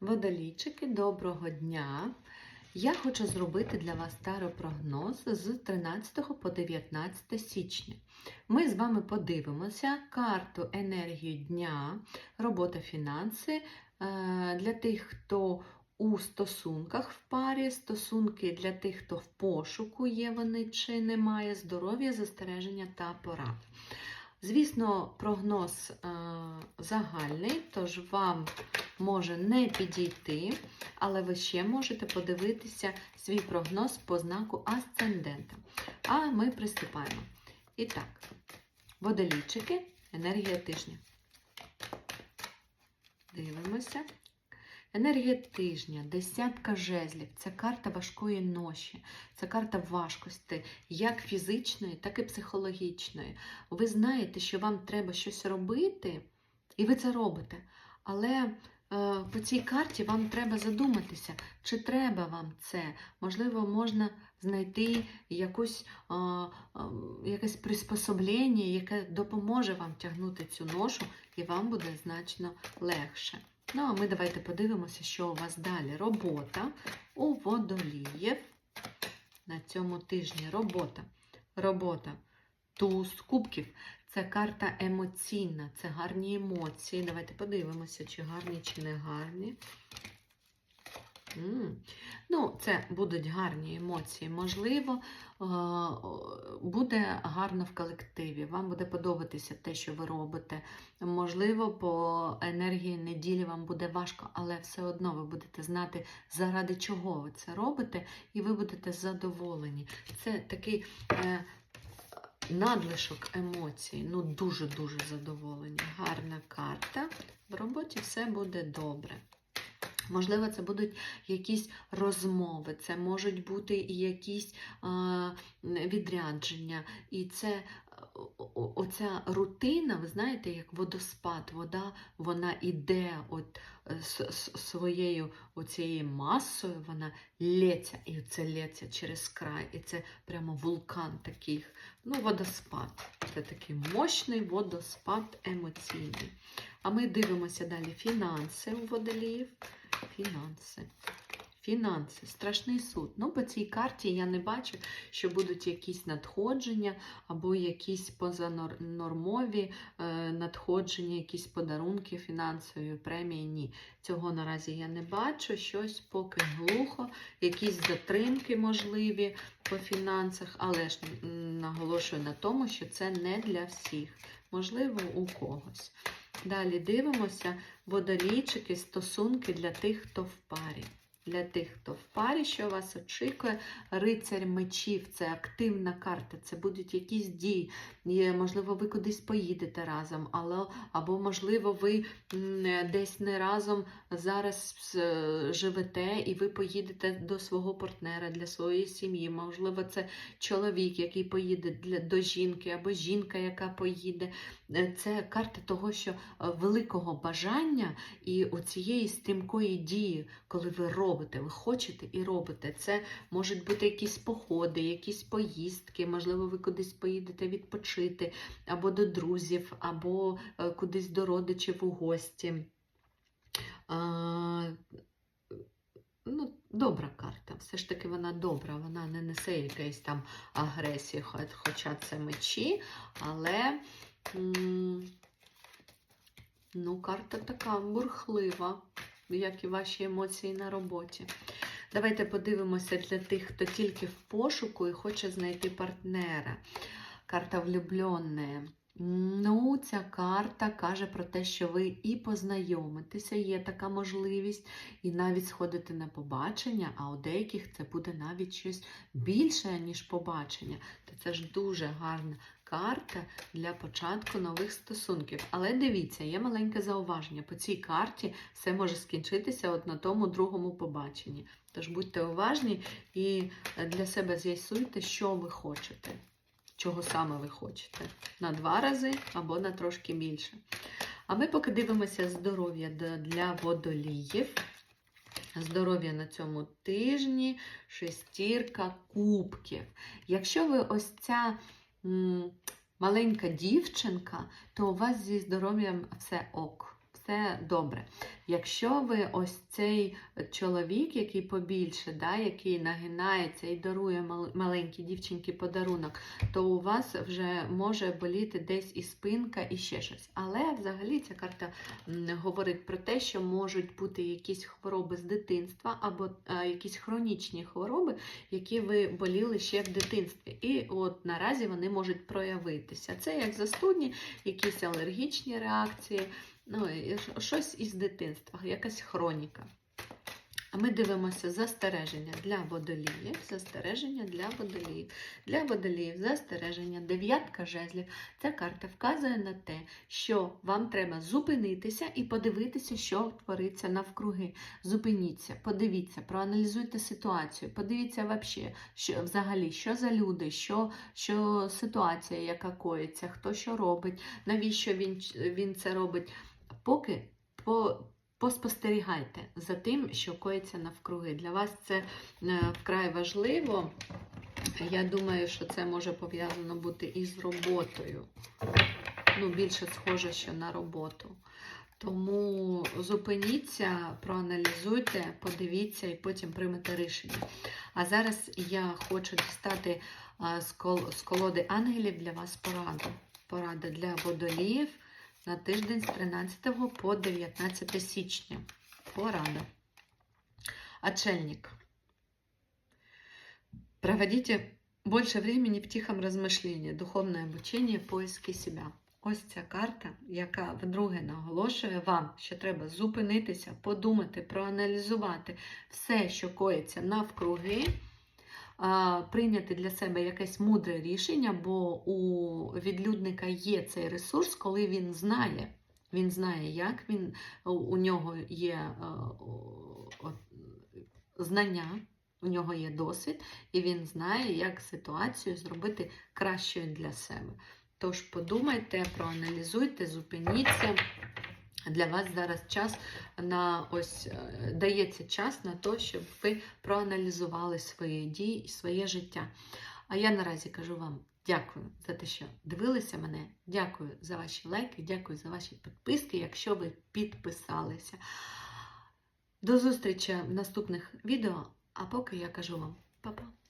Водолійчики, доброго дня! Я хочу зробити для вас старопрогноз з 13 по 19 січня. Ми з вами подивимося карту енергію дня, робота фінанси е, для тих, хто у стосунках в парі, стосунки для тих, хто в пошуку є вони чи немає, здоров'я, застереження та порад. Звісно, прогноз е, загальний, тож вам може не підійти, але ви ще можете подивитися свій прогноз по знаку асцендента. А ми приступаємо. І так, водолійчики, енергія тижня. Дивимося. Енергія тижня, десятка жезлів це карта важкої ноші, це карта важкості, як фізичної, так і психологічної. Ви знаєте, що вам треба щось робити, і ви це робите. Але по цій карті вам треба задуматися, чи треба вам це. Можливо, можна знайти якусь, е, е, якесь приспособлення, яке допоможе вам тягнути цю ношу, і вам буде значно легше. Ну, а ми давайте подивимося, що у вас далі. Робота у водоліїв. На цьому тижні робота. Робота. Туз кубків. Це карта емоційна, це гарні емоції. Давайте подивимося, чи гарні, чи не гарні. М. Ну, це будуть гарні емоції. Можливо, е, буде гарно в колективі. Вам буде подобатися те, що ви робите. Можливо, по енергії неділі вам буде важко, але все одно ви будете знати, заради чого ви це робите, і ви будете задоволені. Це такий. Надлишок емоцій, ну дуже-дуже задоволені. Гарна карта. В роботі все буде добре. Можливо, це будуть якісь розмови, це можуть бути і якісь е, відрядження. І це оця рутина, ви знаєте, як водоспад, вода, вона іде от е, своєю оцією масою, вона лється, і це лється через край. І це прямо вулкан таких. Ну, водоспад. Це такий мощний водоспад емоційний. А ми дивимося далі фінанси у водоліїв. Фінанси. Фінанси, страшний суд. Ну, по цій карті я не бачу, що будуть якісь надходження або якісь позанормові е, надходження, якісь подарунки фінансові, премії. Ні. Цього наразі я не бачу. Щось поки глухо, якісь затримки можливі по фінансах, але ж наголошую на тому, що це не для всіх. Можливо, у когось. Далі дивимося водолійчики, стосунки для тих, хто в парі. Для тих, хто в парі, що вас очікує, рицарь мечів це активна карта, це будуть якісь дії. Можливо, ви кудись поїдете разом, але, або, можливо, ви десь не разом зараз е, живете і ви поїдете до свого партнера, для своєї сім'ї. Можливо, це чоловік, який поїде для, до жінки, або жінка, яка поїде. Е, Це карта того, що е, великого бажання і оцієї стрімкої дії, коли ви робите, ви хочете і робите. Це можуть бути якісь походи, якісь поїздки, можливо, ви кудись поїдете відпочити, або до друзів, або е, кудись до родичів у гості. Ну, добра карта. Все ж таки вона добра, вона не несе якоїсь там агресії, хоча це мечі, але ну, карта така бурхлива, як і ваші емоції на роботі. Давайте подивимося для тих, хто тільки в пошуку і хоче знайти партнера. Карта влюбленная. Ну, ця карта каже про те, що ви і познайомитеся, є така можливість, і навіть сходити на побачення, а у деяких це буде навіть щось більше, ніж побачення. То це ж дуже гарна карта для початку нових стосунків. Але дивіться, є маленьке зауваження. По цій карті все може скінчитися от на тому другому побаченні. Тож будьте уважні і для себе з'ясуйте, що ви хочете. Чого саме ви хочете? На два рази або на трошки більше. А ми поки дивимося здоров'я для водоліїв. Здоров'я на цьому тижні, шестірка кубків. Якщо ви ось ця м, маленька дівчинка, то у вас зі здоров'ям все ок. Все добре. Якщо ви ось цей чоловік, який побільше, да, який нагинається і дарує маленькій дівчинці подарунок, то у вас вже може боліти десь і спинка, і ще щось. Але взагалі ця карта говорить про те, що можуть бути якісь хвороби з дитинства або е, якісь хронічні хвороби, які ви боліли ще в дитинстві. І от наразі вони можуть проявитися. Це як застудні, якісь алергічні реакції, ну, щось із дитинства, якась хроніка. А ми дивимося застереження для водоліїв, застереження для водоліїв. Для водоліїв застереження, дев'ятка жезлів. Ця карта вказує на те, що вам треба зупинитися і подивитися, що твориться навкруги. Зупиніться, подивіться, проаналізуйте ситуацію, подивіться вообще, що, взагалі, що за люди, що, що ситуація, яка коїться, хто що робить, навіщо він, він це робить. Поки по, поспостерігайте за тим, що коїться навкруги. Для вас це е, вкрай важливо. Я думаю, що це може пов'язано бути із роботою. Ну, більше схоже, що на роботу. Тому зупиніться, проаналізуйте, подивіться і потім приймете рішення. А зараз я хочу дістати з з колоди ангелів для вас пораду. Порада для водоліїв на тиждень з 13 по 19 січня. Порада. Отшельник. Проводите больше времени в тихом размышлении, духовное обучение, поиски себя. Ось ця карта, яка вдруге наголошує вам, що треба зупинитися, подумати, проаналізувати все, що коїться навкруги, прийняти для себе якесь мудре рішення, бо у відлюдника є цей ресурс, коли він знає. Він знає, як він, у- нього є е, знання, у нього є досвід, і він знає, як ситуацію зробити кращою для себе. Тож подумайте, проаналізуйте, зупиніться. Для вас зараз час на ось е, дається час на те, щоб ви проаналізували свої дії і своє життя. А я наразі кажу вам дякую за те, що дивилися мене. Дякую за ваші лайки, дякую за ваші підписки, якщо ви підписалися. До зустрічі в наступних відео. А поки я кажу вам па-па.